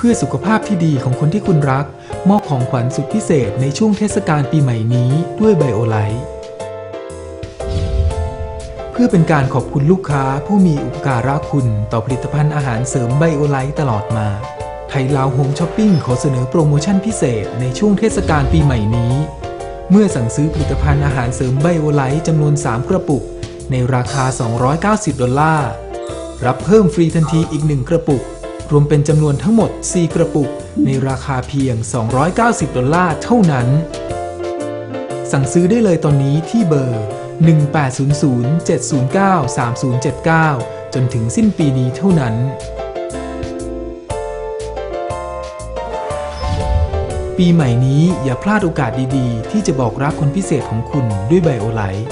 เพื่อสุขภาพที่ดีของคนที่คุณรัก มอบของขวัญสุดพิเศษในช่วงเทศกาลปีใหม่นี้ด้วยไบโอไลท์เพื่อเป็นการขอบคุณลูกค้าผู้มีอุปการะคุณต่อผลิตภัณฑ์อาหารเสริมไบโอไลท์ตลอดมา ไทยลาวโฮมช้อปปิ้งขอเสนอโปรโมชั่นพิเศษในช่วงเทศกาลปีใหม่นี้ เมื่อสั่งซื้อผลิตภัณฑ์อาหารเสริมไบโอไลท์จำนวน 3 กระปุก ในราคา 290 ดอลลาร์ รับเพิ่มฟรีทันทีอีก 1 กระปุก รวมเป็นจำนวนทั้งหมด 4 กระปุก ในราคาเพียง 290 ดอลลาร์เท่านั้น สั่งซื้อได้เลยตอนนี้ที่เบอร์ 1800-709-3079 จนถึงสิ้นปีนี้เท่านั้นปีใหม่นี้อย่าพลาดโอกาสดีๆ ที่จะบอกรักคนพิเศษของคุณด้วยไบโอไลท์